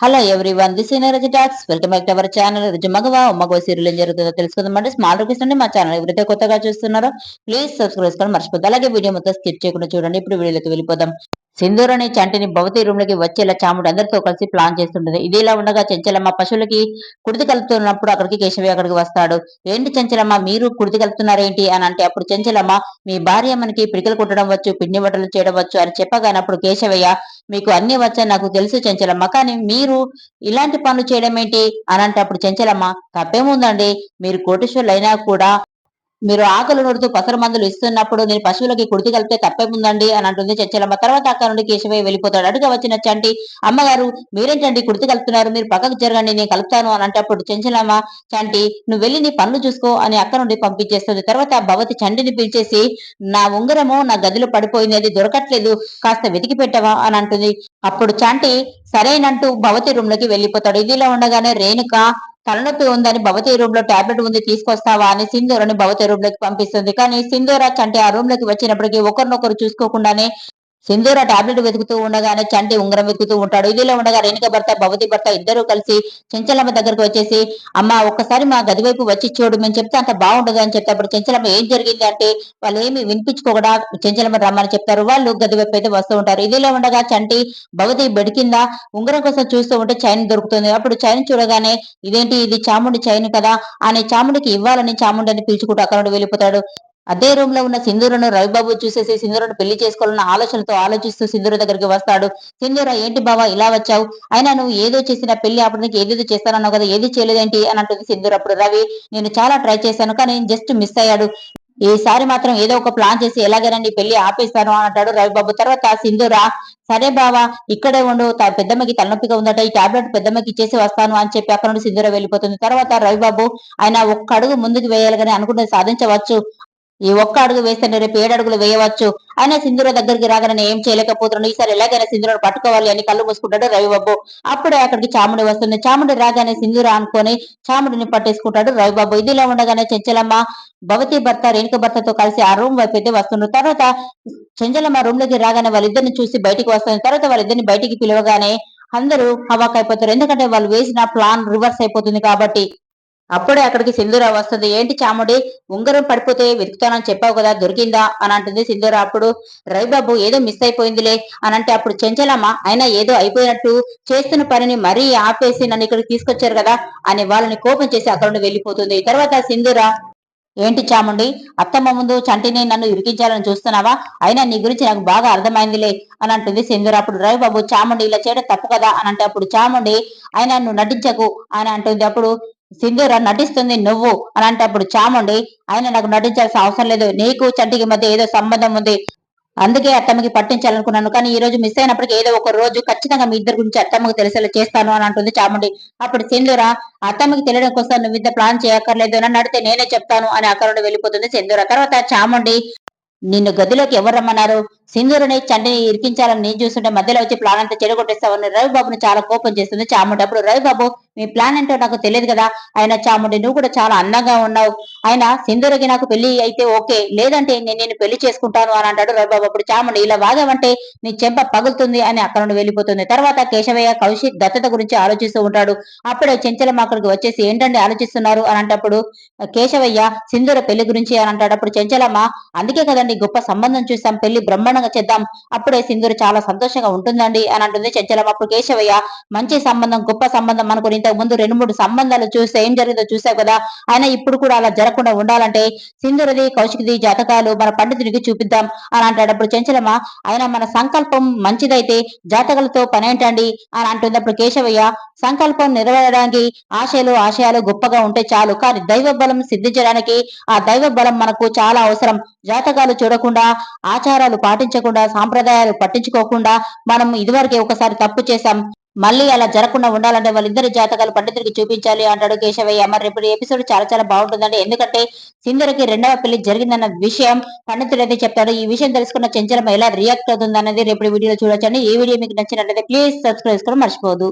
Hello everyone this Raja talks welcome back to our channel రుజు మగవా మగవ serial ఏం జరుగుతుందో తెలుసుకుందామంటే స్మాల్ రూపీస్ నుండి మా ఛానల్ ఎవరైతే కొత్తగా చూస్తున్నారో ప్లీజ్ సబ్స్క్రైబ్ చేసుకొని మర్చిపోద్దు అలాగే వీడియో మొత్తం స్కిప్ చేయకుండా చూడండి. ఇప్పుడు వీడియోలోకి వెళ్ళిపోదాం. సింధూర్ అనే చంటిని భవతి రూమ్లోకి వచ్చేలా చాముడు అందరితో కలిసి ప్లాన్ చేస్తుంటది. ఇదిలా ఉండగా చెంచలమ్మ పశువులకి కుడితి కలుపుతున్నప్పుడు అక్కడికి కేశవి అక్కడికి వస్తాడు. ఏంటి చెంచలమ్మ మీరు కుడితి కలుపుతున్నారేంటి? అని అంటే అప్పుడు చెంచలమ్మ మీ భార్య మనకి పిడికలు కుట్టడం వచ్చు పిండి వంటలు చేయడం వచ్చు అని చెప్పగానే అప్పుడు కేశవయ్య మీకు అన్ని వచ్చాయి నాకు తెలుసు చెంచలమ్మ కానీ మీరు ఇలాంటి పనులు చేయడం ఏంటి? అని అంటే అప్పుడు చెంచలమ్మ తప్పేముందండి? మీరు కోటేశ్వర్లు అయినా కూడా మీరు ఆకలి నడుతూ పసర మందులు ఇస్తున్నప్పుడు నేను పశువులకి కుడితి కలిపితే తప్పేముందండి అని అంటుంది చచ్చలమ్మ. తర్వాత అక్కడ నుండి కేశవయ్య వెళ్ళిపోతాడు. అడుగా వచ్చిన చంటి అమ్మగారు మీరేంటండి కుడితి కలుపుతున్నారు? మీరు పక్కకు జరగండి నేను కలుపుతాను అని అంటప్పుడు అప్పుడు చెంచలమ్మ చంటి నువ్వు వెళ్ళి నీ పనులు చూసుకో అని అక్కడ నుండి పంపించేస్తుంది. తర్వాత భవతి చంటిని పిలిచేసి నా ఉంగరము నా గదిలో పడిపోయింది అది దొరకట్లేదు కాస్త వెతికి పెట్టవా అని అంటుంది. అప్పుడు చంటి సరేనంటూ భవతి రూమ్లోకి వెళ్ళిపోతాడు ఇదిలా ఉండగానే రేణుక తలనొప్పి ఉందని భవతి రూమ్లో టాబ్లెట్ ఉంది తీసుకొస్తావా అని సింధూరని భవతి రూమ్లోకి పంపిస్తుంది. కానీ సింధూర అంటే ఆ రూమ్లోకి వచ్చినప్పటికీ ఒకరినొకరు చూసుకోకుండానే సింధూర టాబ్లెట్ వెతుకుతూ ఉండగానే చంటి ఉంగరం వెతుకుతూ ఉంటాడు. ఇదిలో ఉండగా రేణుక భర్త భవతి భర్త ఇద్దరూ కలిసి చెంచలమ్మ దగ్గరకు వచ్చేసి అమ్మ ఒక్కసారి మా గది వైపు వచ్చి చూడు మేము చెప్తే అంత బాగుండదు అని చెప్తే అప్పుడు చెంచలమ్మ ఏం జరిగింది అంటే వాళ్ళు ఏమి వినిపించుకోకుండా చెంచలమ్మ రమ్మని చెప్తారు వాళ్ళు గది వైపు అయితే వస్తూ ఉంటారు. ఇదిలో ఉండగా చంటి భవతి బెడ్ కింద ఉంగరం కోసం చూస్తూ ఉంటే చైన్ దొరుకుతుంది. అప్పుడు చైన్ చూడగానే ఇదేంటి? ఇది చాముండి చైన్ కదా అని చాముండికి ఇవ్వాలని చాముండి అని పిలుచుకుంటూ అక్కడ వెళ్ళిపోతాడు. అదే రూమ్లో ఉన్న సింధూరను రవిబాబు చూసేసి సింధూరను పెళ్ళి చేసుకోవాలన్న ఆలోచనతో ఆలోచిస్తూ సింధూర దగ్గరికి వస్తాడు. సింధూర ఏంటి బావా ఇలా వచ్చావు? అయినా నువ్వు ఏదో చేసిన పెళ్ళి అప్పటికి ఏదేదో చేస్తానన్నావు కదా ఏది చేయలేదేంటి? అని అంటుంది సింధూర. అప్పుడు రవి నేను చాలా ట్రై చేశాను కానీ జస్ట్ మిస్ అయ్యాడు. ఈసారి మాత్రం ఏదో ఒక ప్లాన్ చేసి ఎలాగైనా నీ పెళ్ళి ఆపేస్తాను అని అంటాడు రవిబాబు. తర్వాత సింధూర సరే బావా ఇక్కడే ఉండు. పెద్దమ్మకి తలనొప్పిగా ఉందట. ఈ టాబ్లెట్ పెద్దమ్మకి ఇచ్చేసి వస్తాను అని చెప్పి అక్కడ నుండి సింధూర వెళ్ళిపోతుంది. తర్వాత రవిబాబు ఆయన ఒక్క అడుగు ముందుకు వేయాలి కానీ అనుకుంటే సాధించవచ్చు. ఈ ఒక్క అడుగు వేస్తే రేపు ఏడు అడుగులు వేయవచ్చు. ఆయన సింధుర దగ్గరికి రాగానే ఏం చేయలేకపోతున్నాడు ఈసారి ఎలాగైనా సింధురను పట్టుకోవాలి అని కళ్ళు మూసుకుంటాడు రవిబాబు. అప్పుడే అక్కడికి చాముడి వస్తుంది. చాముడి రాగానే సింధుర అనుకొని చాముడిని పట్టేసుకుంటాడు రవిబాబు. ఇదిలో ఉండగానే చెంచలమ్మ భవతి భర్త రేణుక భర్తతో కలిసి ఆ రూమ్ వైపు అయితే వస్తున్నారు తర్వాత చెంచలమ్మ రూమ్లోకి రాగానే వాళ్ళిద్దరిని చూసి బయటికి వస్తుంది. తర్వాత వాళ్ళిద్దరిని బయటికి పిలవగానే అందరూ హవాక్ అయిపోతారు. ఎందుకంటే వాళ్ళు వేసిన ప్లాన్ రివర్స్ అయిపోతుంది కాబట్టి అప్పుడే అక్కడికి సింధూరా వస్తుంది. ఏంటి చాముడి? ఉంగరం పడిపోతే వెతుకుతానని చెప్పావు కదా దొరికిందా? అని అంటుంది సింధూరా. అప్పుడు రవిబాబు ఏదో మిస్ అయిపోయిందిలే అని అంటే అప్పుడు చెంచలమ్మ అయినా ఏదో అయిపోయినట్టు చేస్తున్న పనిని మరీ ఆపేసి నన్ను ఇక్కడికి తీసుకొచ్చారు కదా అని వాళ్ళని కోపం చేసి అక్కడ నుండి వెళ్ళిపోతుంది. తర్వాత సింధూరా ఏంటి చాముండి? అత్తమ్మ ముందు చంటిని నన్ను ఇరికించాలని చూస్తున్నావా? అయినా నీ గురించి నాకు బాగా అర్థమైందిలే అని అంటుంది సింధూర. అప్పుడు రవిబాబు చాముండి ఇలా చేయడం తప్పు కదా అని అంటే అప్పుడు చాముండి ఆయన నువ్వు నటించకు అని అంటుంది. అప్పుడు సింధూర నటిస్తుంది నువ్వు అని అంటే అప్పుడు చాముండి ఆయన నాకు నటించాల్సిన అవసరం లేదు. నీకు చంటికి మధ్య ఏదో సంబంధం ఉంది. అందుకే అత్తమ్మకి పట్టించాలనుకున్నాను. కానీ ఈ రోజు మిస్ అయినప్పటికీ ఏదో ఒక రోజు ఖచ్చితంగా మీ ఇద్దరు గురించి అత్తమ్మకి తెలిసేలా చేస్తాను అని అంటుంది చాముండి. అప్పుడు సింధూర అత్తమ్మకి తెలియడం కోసం నువ్వు ఇంత ప్లాన్ చేయక్కర్లేదు అని నడితే నేనే చెప్తాను అని అక్కడ వెళ్ళిపోతుంది సింధూర. తర్వాత చాముండి నిన్ను గదిలోకి ఎవరు రమ్మన్నారు? సింధూరుని చండిని ఇరికించాలని నేను చూస్తుంటే మధ్యలో వచ్చి ప్లాన్ అంతా చెడగొట్టేస్తావని రవిబాబుని చాలా కోపం చేస్తుంది. చాముండి అప్పుడు రవిబాబు మీ ప్లాన్ ఏంటో నాకు తెలియదు కదా. ఆయన చాముండి నువ్వు కూడా చాలా అందంగా ఉన్నావు. ఆయన సింధూరకి నాకు పెళ్ళి అయితే ఓకే. లేదంటే నేను నేను పెళ్ళి చేసుకుంటాను అని అంటాడు రవిబాబు. అప్పుడు చాముండి ఇలా వాగావంటే నీ చెంప పగులుతుంది అని అక్కడ నుండి వెళ్ళిపోతుంది. తర్వాత కేశవయ్య కౌశిక్ దత్తత గురించి ఆలోచిస్తూ ఉంటాడు. అప్పుడే చెంచలమ్మ అక్కడికి వచ్చేసి ఏంటంటే ఆలోచిస్తున్నారు? అని అంటప్పుడు కేశవయ్య సింధూర పెళ్ళి గురించి అని అంటాడు. అప్పుడు చెంచలమ్మ అందుకే కదండి గొప్ప సంబంధం చూస్తాం పెళ్ళి సంబంధంగా చేద్దాం. అప్పుడే సింధూరు చాలా సంతోషంగా ఉంటుందండి అని అంటుంది చెంచలమ్మ. అప్పుడు కేశవయ్య మంచి సంబంధం గొప్ప సంబంధం అనుకుని ఇంతకు ముందు రెండు మూడు సంబంధాలు చూస్తే ఏం జరిగిందో చూసావు కదా? ఆయన ఇప్పుడు కూడా అలా జరగకుండా ఉండాలంటే సింధురది కౌశికది జాతకాలు మన పండితునికి చూపిద్దాం అని అంటాడు. అప్పుడు చెంచలమ్మ ఆయన మన సంకల్పం మంచిదైతే జాతకాలతో పనేంటండి అని అంటుంది. అప్పుడు కేశవయ్య సంకల్పం నెరవేరడానికి ఆశయాలు ఆశయాలు గొప్పగా ఉంటే చాలు. కానీ దైవ బలం సిద్ధించడానికి ఆ దైవ బలం మనకు చాలా అవసరం. జాతకాలు చూడకుండా ఆచారాలు పాటించకుండా సాంప్రదాయాలు పట్టించుకోకుండా మనం ఇదివరకే ఒకసారి తప్పు చేశాం. మళ్ళీ అలా జరగకుండా ఉండాలంటే వాళ్ళిద్దరి జాతకాలు పండితుడికి చూపించాలి అంటాడు కేశవయ్య. మరి రేపు ఎపిసోడ్ చాలా చాలా బాగుంటుందండి. ఎందుకంటే సింధురకి రెండవ పెళ్ళి జరిగిందన్న విషయం పండితుడు అయితే చెప్తాడు ఈ విషయం తెలుసుకున్న చెంచలం ఎలా రియాక్ట్ అవుతుంది అనేది రేపు వీడియోలో చూడొచ్చండి. ఈ వీడియో మీకు నచ్చినట్లయితే ప్లీజ్ సబ్స్క్రైబ్ చేసుకోవడం మర్చిపోదు